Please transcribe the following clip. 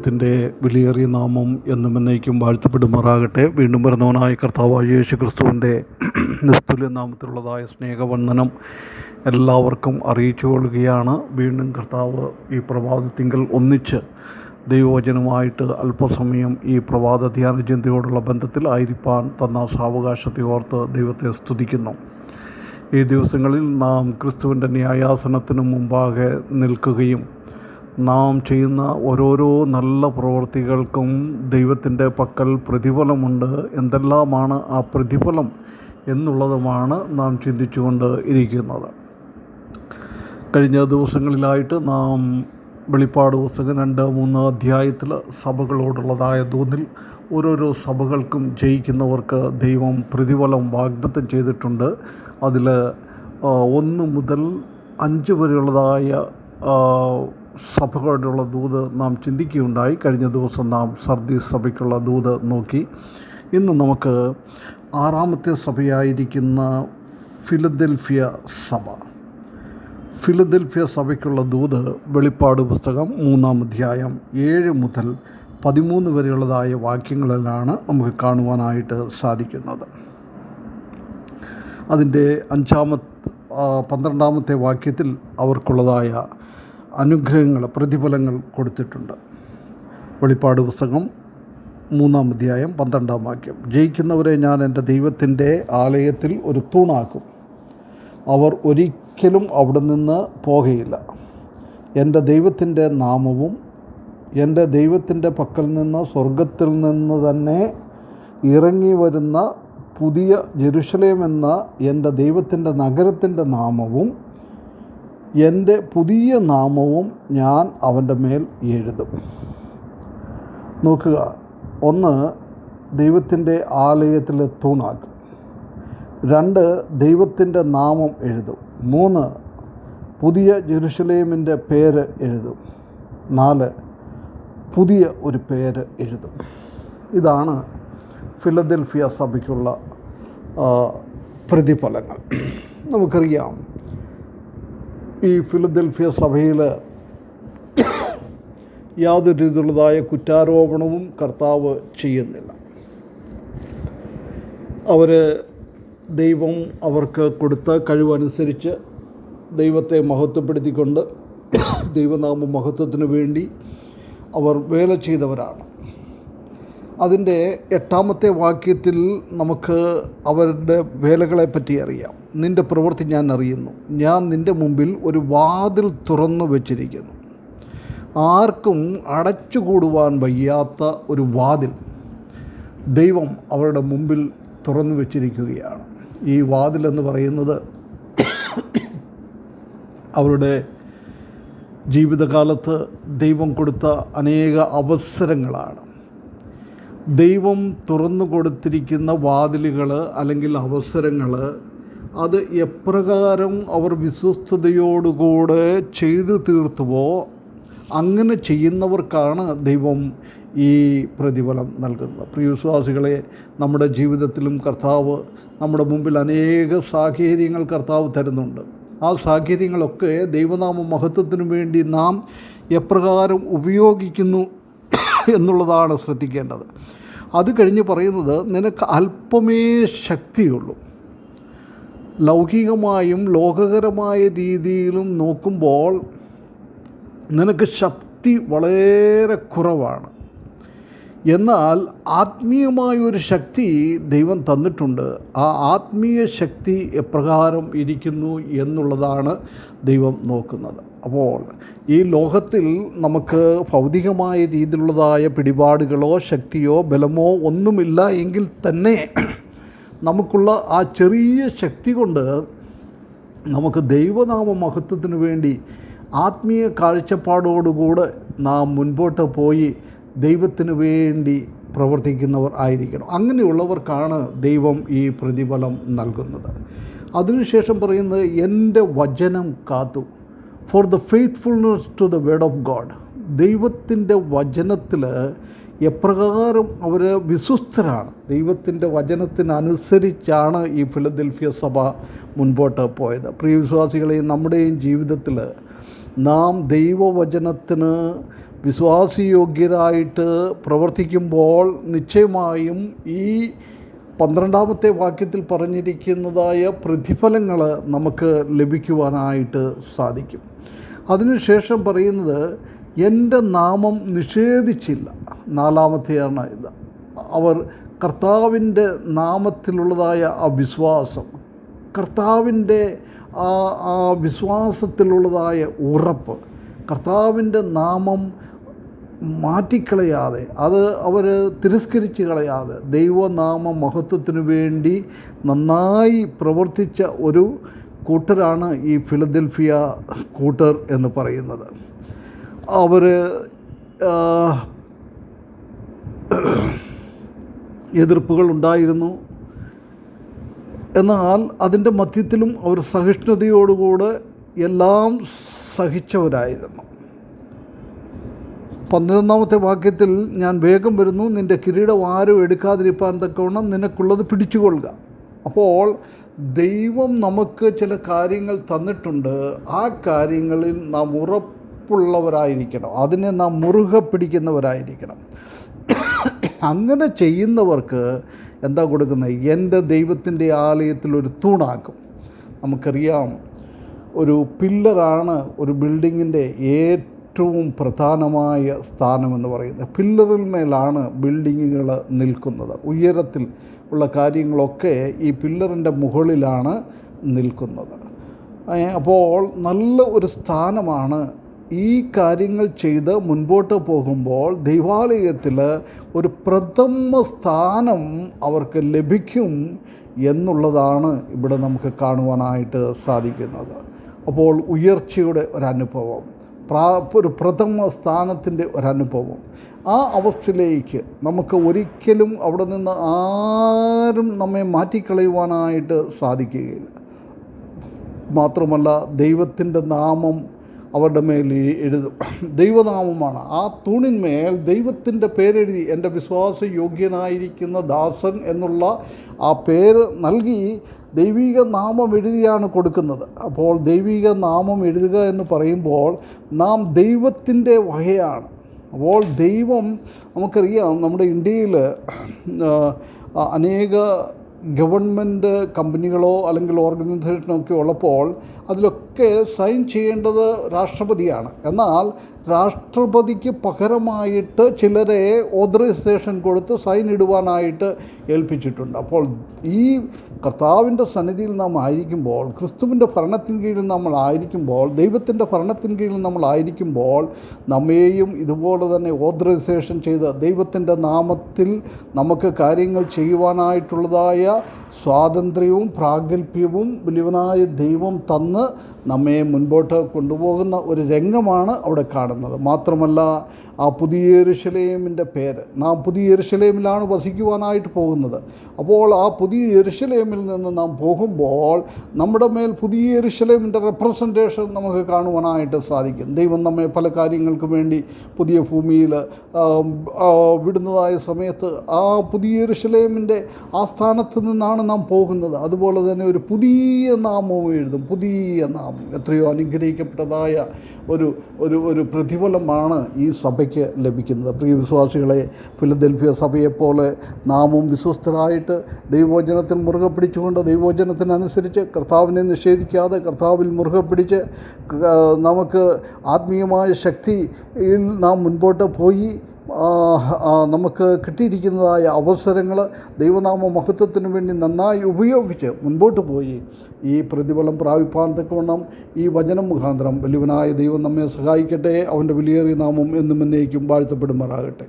ദൈവത്തിന്റെ വിലയേറിയ നാമം എന്നും എന്നേക്കും വാഴ്ത്തപ്പെടുമാറാകട്ടെ. വീണ്ടും വരുന്നവനായ കർത്താവായ യേശു ക്രിസ്തുവിന്റെ നിസ്തുല്യ നാമത്തിലുള്ളതായ സ്നേഹവന്ദനം എല്ലാവർക്കും അറിയിച്ചു കൊള്ളുകയാണ്. വീണ്ടും കർത്താവ് ഈ പ്രഭാതത്തിങ്കൽ ഒന്നിച്ച് ദൈവവചനമായിട്ട് അല്പസമയം ഈ പ്രഭാത ധ്യാന ചിന്തയോടുള്ള ബന്ധത്തിൽ ആയിരിക്കാൻ തന്ന സാവകാശത്തെ ഓർത്ത് ദൈവത്തെ സ്തുതിക്കുന്നു. ഈ ദിവസങ്ങളിൽ നാം ക്രിസ്തുവിന്റെ ന്യായാസനത്തിനു മുമ്പാകെ നിൽക്കുകയും നാം ചെയ്യുന്ന ഓരോരോ നല്ല പ്രവൃത്തികൾക്കും ദൈവത്തിന്റെ പക്കൽ പ്രതിഫലമുണ്ട്. എന്തെല്ലാമാണ് ആ പ്രതിഫലം എന്നുള്ളതുമാണ് നാം ചിന്തിച്ചുകൊണ്ട് ഇരിക്കുന്നത്. കഴിഞ്ഞ ദിവസങ്ങളിലായിട്ട് നാം വെളിപ്പാട് പുസ്തകം രണ്ട് മൂന്ന് അധ്യായത്തിൽ സഭകളോടുള്ളതായ തോന്നിൽ ഓരോരോ സഭകൾക്കും ജയിക്കുന്നവർക്ക് ദൈവം പ്രതിഫലം വാഗ്ദത്തം ചെയ്തിട്ടുണ്ട്. അതിൽ ഒന്ന് മുതൽ അഞ്ച് വരെയുള്ളതായ ആ, സഭകളുടെയുള്ള ദൂത് നാം ചിന്തിക്കുകയുണ്ടായി. കഴിഞ്ഞ ദിവസം നാം സർദീസ് സഭയ്ക്കുള്ള ദൂത് നോക്കി. ഇന്ന് നമുക്ക് ആറാമത്തെ സഭയായിരിക്കുന്ന ഫിലദൽഫിയ സഭ. ഫിലദൽഫിയ സഭയ്ക്കുള്ള ദൂത് വെളിപ്പാട് പുസ്തകം മൂന്നാം അധ്യായം ഏഴ് മുതൽ പതിമൂന്ന് വരെയുള്ളതായ വാക്യങ്ങളിലാണ് നമുക്ക് കാണുവാനായിട്ട് സാധിക്കുന്നത്. അതിന്റെ അഞ്ചാമത്തെ പന്ത്രണ്ടാമത്തെ വാക്യത്തിൽ അവർക്കുള്ളതായ അനുഗ്രഹങ്ങൾ പ്രതിഫലങ്ങൾ കൊടുത്തിട്ടുണ്ട്. വെളിപ്പാട് പുസ്തകം മൂന്നാം അധ്യായം പന്ത്രണ്ടാം വാക്യം. ജയിക്കുന്നവരെ ഞാൻ എന്റെ ദൈവത്തിന്റെ ആലയത്തിൽ ഒരു തൂണാക്കും. അവർ ഒരിക്കലും അവിടെ നിന്ന് പോകയില്ല. എന്റെ ദൈവത്തിന്റെ നാമവും എന്റെ ദൈവത്തിന്റെ പക്കൽ നിന്ന് സ്വർഗത്തിൽ നിന്ന് തന്നെ ഇറങ്ങി വരുന്ന പുതിയ ജെറുഷലേം എന്ന എന്റെ ദൈവത്തിന്റെ നഗരത്തിന്റെ നാമവും എന്റെ പുതിയ നാമവും ഞാൻ അവന്റെ മേൽ എഴുതും. നോക്കുക ഒന്ന് ദൈവത്തിന്റെ ആലയത്തിലെ തൂണാക്കും രണ്ട് ദൈവത്തിന്റെ നാമം എഴുതും. മൂന്ന് പുതിയ ജെറുസലേമിന്റെ പേര് എഴുതും. നാല് പുതിയ ഒരു പേര് എഴുതും. ഇതാണ് ഫിലദൽഫിയ സഭയ്ക്കുള്ള പ്രതിഫലങ്ങൾ. നമുക്കറിയാം ഈ ഫിലദൽഫിയ സഭയിൽ യാതൊരു രീതിയിലുള്ളതായ കുറ്റാരോപണവും കർത്താവ് ചെയ്യുന്നില്ല. അവർ ദൈവം അവർക്ക് കൊടുത്ത കഴിവനുസരിച്ച് ദൈവത്തെ മഹത്വപ്പെടുത്തിക്കൊണ്ട് ദൈവനാമ മഹത്വത്തിന് വേണ്ടി അവർ വേല ചെയ്തവരാണ്. അതിന്റെ എട്ടാമത്തെ വാക്യത്തിൽ നമുക്ക് അവരുടെ വേലകളെപ്പറ്റി അറിയാം. നിന്റെ പ്രവൃത്തി ഞാൻ അറിയുന്നു. ഞാൻ നിന്റെ മുമ്പിൽ ഒരു വാതിൽ തുറന്നു വച്ചിരിക്കുന്നു. ആർക്കും അടച്ചുകൂടുവാൻ വയ്യാത്ത ഒരു വാതിൽ ദൈവം അവരുടെ മുമ്പിൽ തുറന്നു വച്ചിരിക്കുകയാണ്. ഈ വാതിൽ എന്ന് പറയുന്നത് അവരുടെ ജീവിതകാലത്ത് ദൈവം കൊടുത്ത അനേക അവസരങ്ങളാണ്. ദൈവം തുറന്നു കൊടുത്തിരിക്കുന്ന വാതിലുകൾ അല്ലെങ്കിൽ അവസരങ്ങൾ അത് എപ്രകാരം അവർ വിശ്വസ്തയോടുകൂടെ ചെയ്തു തീർത്തുവോ അങ്ങനെ ചെയ്യുന്നവർക്കാണ് ദൈവം ഈ പ്രതിഫലം നൽകുന്നത്. പ്രിയവിശ്വാസികളെ നമ്മുടെ ജീവിതത്തിലും കർത്താവ് നമ്മുടെ മുമ്പിൽ അനേക സാഹചര്യങ്ങൾ കർത്താവ് തരുന്നുണ്ട്. ആ സാഹചര്യങ്ങളൊക്കെ ദൈവനാമ മഹത്വത്തിനു വേണ്ടി നാം എപ്രകാരം ഉപയോഗിക്കുന്നു എന്നുള്ളതാണ് ശ്രദ്ധിക്കേണ്ടത്. അത് കഴിഞ്ഞ് പറയുന്നത് നിനക്ക് അല്പമേ ശക്തിയുള്ളൂ. ലൗകികമായും ലോകകരമായ രീതിയിലും നോക്കുമ്പോൾ നിനക്ക് ശക്തി വളരെ കുറവാണ്. എന്നാൽ ആത്മീയമായ ഒരു ശക്തി ദൈവം തന്നിട്ടുണ്ട്. ആ ആത്മീയ ശക്തി എപ്രകാരം ഇരിക്കുന്നു എന്നുള്ളതാണ് ദൈവം നോക്കുന്നത്. അപ്പോൾ ഈ ലോകത്തിൽ നമുക്ക് ഭൗതികമായ രീതിയിലുള്ളതായ പിടിപാടുകളോ ശക്തിയോ ബലമോ ഒന്നുമില്ല. എങ്കിൽ തന്നെ നമുക്കുള്ള ആ ചെറിയ ശക്തി കൊണ്ട് നമുക്ക് ദൈവനാമ മഹത്വത്തിന് വേണ്ടി ആത്മീയ കാഴ്ചപ്പാടോടുകൂടെ നാം മുൻപോട്ട് പോയി ദൈവത്തിന് വേണ്ടി പ്രവർത്തിക്കുന്നവർ ആയിരിക്കണം. അങ്ങനെയുള്ളവർക്കാണ് ദൈവം ഈ പ്രതിഫലം നൽകുന്നത്. അതിനുശേഷം പറയുന്നത് എന്റെ വചനം കാത്തു. For the faithfulness to the word of God ദൈവത്തിന്റെ വചനത്തിൽ എപ്രകാരം അവർ വിശ്വസ്തരാണ്. ദൈവത്തിന്റെ വചനത്തിനനുസരിച്ചാണ് ഈ ഫിലദൽഫിയ സഭ മുൻപോട്ട് പോയത്. പ്രിയ വിശ്വാസികളെയും നമ്മുടെയും ജീവിതത്തിൽ നാം ദൈവവചനത്തിന് വിശ്വാസയോഗ്യരായിട്ട് പ്രവർത്തിക്കുമ്പോൾ നിശ്ചയമായും ഈ പന്ത്രണ്ടാമത്തെ വാക്യത്തിൽ പറഞ്ഞിരിക്കുന്നതായ പ്രതിഫലങ്ങൾ നമുക്ക് ലഭിക്കുവാനായിട്ട് സാധിക്കും. അതിനുശേഷം പറയുന്നത് എന്റെ നാമം നിഷേധിച്ചില്ല. നാലാമത്തെയാണ് ഇത് അവർ കർത്താവിന്റെ നാമത്തിലുള്ളതായ ആ വിശ്വാസം കർത്താവിന്റെ ആ ആ വിശ്വാസത്തിലുള്ളതായ ഉറപ്പ് കർത്താവിന്റെ നാമം മാറ്റിക്കളയാതെ അത് അവർ തിരസ്കരിച്ച് കളയാതെ ദൈവനാമ മഹത്വത്തിന് വേണ്ടി നന്നായി പ്രവർത്തിച്ച ഒരു കൂട്ടരാണ് ഈ ഫിലദൽഫിയ കൂട്ടർ എന്ന് പറയുന്നത്. അവർ എതിർപ്പുകൾ ഉണ്ടായിരുന്നു. എന്നാൽ അതിന്റെ മധ്യത്തിലും അവർ സഹിഷ്ണുതയോടുകൂടെ എല്ലാം സഹിച്ചവരായിരുന്നു. പന്ത്രണ്ടാമത്തെ വാക്യത്തിൽ ഞാൻ വേഗം വരുന്നു നിന്റെ കിരീടം ആരും എടുക്കാതിരിപ്പാൻ തക്കവണ്ണം നിനക്കുള്ളത് പിടിച്ചുകൊള്ളുക. അപ്പോൾ ദൈവം നമുക്ക് ചില കാര്യങ്ങൾ തന്നിട്ടുണ്ട്. ആ കാര്യങ്ങളിൽ നാം ഉറപ്പുള്ളവരായിരിക്കണം. അതിനെ നാം മുറുകെ പിടിക്കുന്നവരായിരിക്കണം. അങ്ങനെ ചെയ്യുന്നവർക്ക് എന്താ കൊടുക്കുന്നത്? എന്റെ ദൈവത്തിന്റെ ആലയത്തിൽ ഒരു തൂണാക്കും. നമുക്കറിയാം ഒരു പില്ലറാണ് ഒരു ബിൽഡിങ്ങിന്റെ ഏറ്റവും പ്രധാനമായ സ്ഥാനമെന്ന് പറയുന്നത്. പില്ലറിൽ മേലാണ് ബിൽഡിങ്ങുകൾ നിൽക്കുന്നത്. ഉയരത്തിൽ ഉള്ള കാര്യങ്ങളൊക്കെ ഈ പില്ലറിന്റെ മുകളിലാണ് നിൽക്കുന്നത്. അപ്പോൾ നല്ല ഒരു സ്ഥാനമാണ് ഈ കാര്യങ്ങൾ ചെയ്ത് മുൻപോട്ട് പോകുമ്പോൾ ദൈവാലയത്തിൽ ഒരു പ്രഥമ സ്ഥാനം അവർക്ക് ലഭിക്കും എന്നുള്ളതാണ് ഇവിടെ നമുക്ക് കാണുവാനായിട്ട് സാധിക്കുന്നത്. അപ്പോൾ ഉയർച്ചയുടെ ഒരനുഭവം പ്രാ ഒരു പ്രഥമ സ്ഥാനത്തിന്റെ ഒരനുഭവം. ആ അവസ്ഥയിലേക്ക് നമുക്ക് ഒരിക്കലും അവിടെ നിന്ന് ആരും നമ്മെ മാറ്റിക്കളയുവാനായിട്ട് സാധിക്കുകയില്ല. മാത്രമല്ല ദൈവത്തിന്റെ നാമം അവരുടെ മേൽ എഴുതും. ദൈവനാമമാണ്. ആ തൂണിന്മേൽ ദൈവത്തിന്റെ പേരെഴുതി. എന്റെ വിശ്വാസയോഗ്യനായിരിക്കുന്ന ദാസൻ എന്നുള്ള ആ പേര് നൽകി ദൈവിക നാമം എഴുതിയാണ് കൊടുക്കുന്നത്. അപ്പോൾ ദൈവിക നാമം എഴുതുക എന്ന് പറയുമ്പോൾ നാം ദൈവത്തിന്റെ വകയാണ്. അപ്പോൾ ദൈവം നമുക്കറിയാം നമ്മുടെ ഇന്ത്യയിൽ അനേക ഗവൺമെന്റ് കമ്പനികളോ അല്ലെങ്കിൽ ഓർഗനൈസേഷനോ ഒക്കെ ഉള്ളപ്പോൾ അതിലൊക്കെ സൈൻ ചെയ്യേണ്ടത് രാഷ്ട്രപതിയാണ്. എന്നാൽ രാഷ്ട്രപതിക്ക് പകരമായിട്ട് ചിലരെ ഓതറൈസേഷൻ കൊടുത്ത് സൈൻ ഇടുവാനായിട്ട് ഏൽപ്പിച്ചിട്ടുണ്ട്. അപ്പോൾ ഈ കർത്താവിന്റെ സന്നിധിയിൽ നാം ആയിരിക്കുമ്പോൾ ക്രിസ്തുവിന്റെ ഭരണത്തിന് കീഴിൽ നമ്മൾ ആയിരിക്കുമ്പോൾ ദൈവത്തിന്റെ ഭരണത്തിന് കീഴിൽ നമ്മൾ ആയിരിക്കുമ്പോൾ നമ്മെയും ഇതുപോലെ തന്നെ ഓതറൈസേഷൻ ചെയ്ത് ദൈവത്തിന്റെ നാമത്തിൽ നമുക്ക് കാര്യങ്ങൾ ചെയ്യുവാനായിട്ടുള്ളതായ സ്വാതന്ത്ര്യവും പ്രാഗൽഭ്യവും വലിയവനായ ദൈവം തന്ന് നമ്മെ മുൻപോട്ട് കൊണ്ടുപോകുന്ന ഒരു രംഗമാണ് അവിടെ കാണുന്നത്. മാത്രമല്ല ആ പുതിയ യെരുശലേമിന്റെ പേര് നാം പുതിയ യെരുശലേമിലാണ് വസിക്കുവാനായിട്ട് പോകുന്നത്. അപ്പോൾ ആ പുതിയ യെരുശലേമിൽ നിന്ന് നാം പോകുമ്പോൾ നമ്മുടെ മേൽ പുതിയ യെരുശലേമിന്റെ റെപ്രസെന്റേഷൻ നമുക്ക് കാണുവാനായിട്ട് സാധിക്കും. ദൈവം നമ്മെ പല കാര്യങ്ങൾക്ക് വേണ്ടി പുതിയ ഭൂമിയിൽ വിടുന്നതായ സമയത്ത് ആ പുതിയ യെരുശലേമിന്റെ ആ സ്ഥാനത്ത് നിന്നാണ് നാം പോകുന്നത്. അതുപോലെ തന്നെ ഒരു പുതിയ നാമവും എഴുതും. പുതിയ നാമം. എത്രയോ അനുഗ്രഹിക്കപ്പെട്ടതായ ഒരു ഒരു ഒരു പ്രതിഫലമാണ് ഈ സഭയ്ക്ക് ലഭിക്കുന്നത്. പ്രിയ വിശ്വാസികളെ ഫിലദൽഫിയ സഭയെപ്പോലെ നാമും വിശ്വസ്തരായിട്ട് ദൈവവചനത്തിൽ മുറുകെ പിടിച്ചുകൊണ്ട് ദൈവവചനത്തിനനുസരിച്ച് കർത്താവിനെ നിഷേധിക്കാതെ കർത്താവിൽ മുറുകെ പിടിച്ച് നമുക്ക് ആത്മീയമായ ശക്തിയിൽ നാം മുൻപോട്ട് പോയി നമുക്ക് കിട്ടിയിരിക്കുന്നതായ അവസരങ്ങൾ ദൈവനാമ മഹത്വത്തിന് വേണ്ടി നന്നായി ഉപയോഗിച്ച് മുൻപോട്ട് പോയി. ഈ പ്രതിഫലം പ്രാപിപ്പാൻ തക്കവണ്ണം ഈ വചനം മുഖാന്തരം. വലിയവനായ ദൈവം നമ്മെ സഹായിക്കട്ടെ. അവന്റെ വിലയേറിയ നാമം എന്നും എന്നേക്കും വാഴ്ത്തപ്പെടുമാറാകട്ടെ.